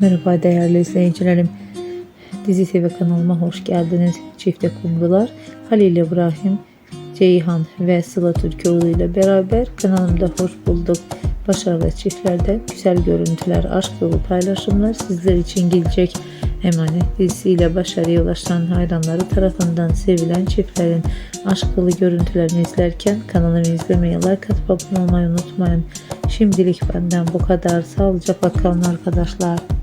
Merhaba değerli izleyicilerim. Dizi TV kanalıma hoş geldiniz. Çifte kumrular Halil İbrahim, Ceyhan ve Sıla Türkoğlu ile beraber kanalımda hoş bulduk. Başarılı çiftlerde güzel görüntüler, aşk dolu paylaşımlar sizler için gelecek. Emanet dizisiyle başarıya ulaşan hayranları tarafından sevilen çiftlerin aşk dolu görüntülerini izlerken kanalımı izlemeyi, like atıp abone olmayı unutmayın. Şimdilik benden bu kadar. Sağlıcakla kalın arkadaşlar.